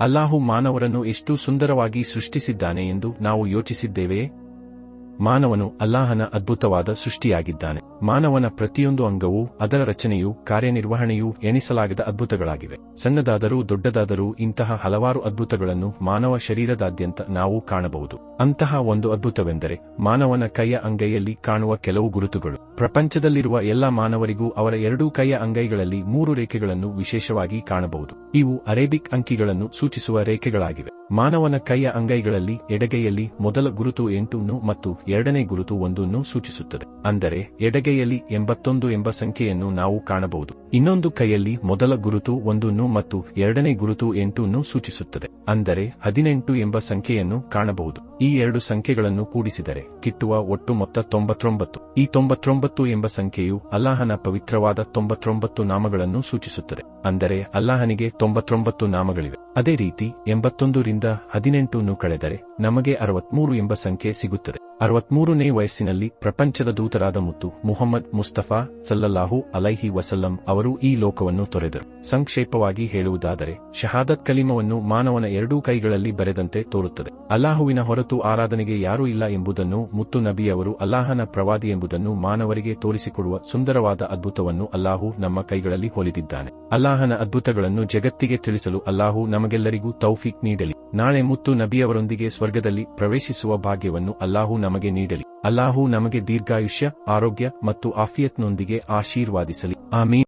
ಅಲ್ಲಾಹು ಮಾನವರನ್ನು ಎಷ್ಟು ಸುಂದರವಾಗಿ ಸೃಷ್ಟಿಸಿದ್ದಾನೆ ಎಂದು ನಾವು ಯೋಚಿಸಿದ್ದೇವೆಯೇ? ಮಾನವನು ಅಲ್ಲಾಹನ ಅದ್ಭುತವಾದ ಸೃಷ್ಟಿಯಾಗಿದ್ದಾನೆ. ಮಾನವನ ಪ್ರತಿಯೊಂದು ಅಂಗವೂ, ಅದರ ರಚನೆಯೂ, ಕಾರ್ಯನಿರ್ವಹಣೆಯೂ ಎಣಿಸಲಾಗದ ಅದ್ಭುತಗಳಾಗಿವೆ. ಸಣ್ಣದಾದರೂ ದೊಡ್ಡದಾದರೂ ಇಂತಹ ಹಲವಾರು ಅದ್ಭುತಗಳನ್ನು ಮಾನವ ಶರೀರದಾದ್ಯಂತ ನಾವು ಕಾಣಬಹುದು. ಅಂತಹ ಒಂದು ಅದ್ಭುತವೆಂದರೆ ಮಾನವನ ಕೈಯ ಅಂಗೈಯಲ್ಲಿ ಕಾಣುವ ಕೆಲವು ಗುರುತುಗಳು. ಪ್ರಪಂಚದಲ್ಲಿರುವ ಎಲ್ಲ ಮಾನವರಿಗೂ ಅವರ ಎರಡೂ ಕೈಯ ಅಂಗೈಗಳಲ್ಲಿ ಮೂರು ರೇಖೆಗಳನ್ನು ವಿಶೇಷವಾಗಿ ಕಾಣಬಹುದು. ಇವು ಅರೇಬಿಕ್ ಅಂಕಿಗಳನ್ನು ಸೂಚಿಸುವ ರೇಖೆಗಳಾಗಿವೆ. ಮಾನವನ ಕೈಯ ಅಂಗೈಗಳಲ್ಲಿ ಎಡಗೈಯಲ್ಲಿ ಮೊದಲ ಗುರುತು ಎಂಟನ್ನು ಮತ್ತು ಎರಡನೇ ಗುರುತು ಒಂದನ್ನು ಸೂಚಿಸುತ್ತದೆ. ಅಂದರೆ ಎಡಗೈಯಲ್ಲಿ ಎಂಬತ್ತೊಂದು ಎಂಬ ಸಂಖ್ಯೆಯನ್ನು ನಾವು ಕಾಣಬಹುದು. ಇನ್ನೊಂದು ಕೈಯಲ್ಲಿ ಮೊದಲ ಗುರುತು ಒಂದನ್ನು ಮತ್ತು ಎರಡನೇ ಗುರುತು ಎಂಟನ್ನು ಸೂಚಿಸುತ್ತದೆ. ಅಂದರೆ ಹದಿನೆಂಟು ಎಂಬ ಸಂಖ್ಯೆಯನ್ನು ಕಾಣಬಹುದು. ಈ ಎರಡು ಸಂಖ್ಯೆಗಳನ್ನು ಕೂಡಿಸಿದರೆ ಕಿಟ್ಟುವ ಒಟ್ಟು ಮೊತ್ತ ತೊಂಬತ್ತೊಂಬತ್ತು. ಈ ತೊಂಬತ್ತೊಂಬತ್ತು ಎಂಬ ಸಂಖ್ಯೆಯು ಅಲ್ಲಾಹನ ಪವಿತ್ರವಾದ ತೊಂಬತ್ತೊಂಬತ್ತು ನಾಮಗಳನ್ನು ಸೂಚಿಸುತ್ತದೆ. ಅಂದರೆ ಅಲ್ಲಾಹನಿಗೆ ತೊಂಬತ್ತೊಂಬತ್ತು ನಾಮಗಳಿವೆ. ಅದೇ ರೀತಿ ಎಂಬತ್ತೊಂದರಿಂದ ಹದಿನೆಂಟನ್ನು ಕಳೆದರೆ ನಮಗೆ ಅರವತ್ಮೂರು ಎಂಬ ಸಂಖ್ಯೆ ಸಿಗುತ್ತದೆ. ಅರವತ್ಮೂರನೇ ವಯಸ್ಸಿನಲ್ಲಿ ಪ್ರಪಂಚದ ದೂತರಾದ ಮುತ್ತು ಮುಹಮ್ಮದ್ ಮುಸ್ತಫಾ ಸಲ್ಲಲ್ಲಾಹು ಅಲೈಹಿ ವಸಲ್ಲಂ ಅವರು ಈ ಲೋಕವನ್ನು ತೊರೆದರು. ಸಂಕ್ಷೇಪವಾಗಿ ಹೇಳುವುದಾದರೆ, ಶಹಾದತ್ ಕಲಿಮವನ್ನು ಮಾನವನ ಎರಡೂ ಕೈಗಳಲ್ಲಿ ಬರೆದಂತೆ ತೋರುತ್ತದೆ. ಅಲ್ಲಾಹುವಿನ ಹೊರತು ಆರಾಧನೆಗೆ ಯಾರೂ ಇಲ್ಲ ಎಂಬುದನ್ನು ಮುತ್ತು ನಬಿಯವರು ಅಲ್ಲಾಹನ ಪ್ರವಾದಿ ಎಂಬುದನ್ನು ಮಾನವರಿಗೆ ತೋರಿಸಿಕೊಡುವ ಸುಂದರವಾದ ಅದ್ಭುತವನ್ನು ಅಲ್ಲಾಹು ನಮ್ಮ ಕೈಗಳಲ್ಲಿ ಹೊಲಿದಿದ್ದಾನೆ. ಅಲ್ಲಾಹನ ಅದ್ಭುತಗಳನ್ನು ಜಗತ್ತಿಗೆ ತಿಳಿಸಲು ಅಲ್ಲಾಹು ನಮಗೆಲ್ಲರಿಗೂ ತೌಫಿಕ್ ನೀಡಲಿ. ನಾಳೆ ಮುತ್ತು ನಬಿಯವರೊಂದಿಗೆ ಸ್ವರ್ಗದಲ್ಲಿ ಪ್ರವೇಶಿಸುವ ಭಾಗ್ಯವನ್ನು ಅಲ್ಲಾಹು ನಮಗೆ ನೀಡಲಿ. ಅಲ್ಲಾಹು ನಮಗೆ ದೀರ್ಘಾಯುಷ್ಯ, ಆರೋಗ್ಯ ಮತ್ತು ಆಫಿಯತ್ನೊಂದಿಗೆ ಆಶೀರ್ವಾದಿಸಲಿ. ಆಮೀನ್.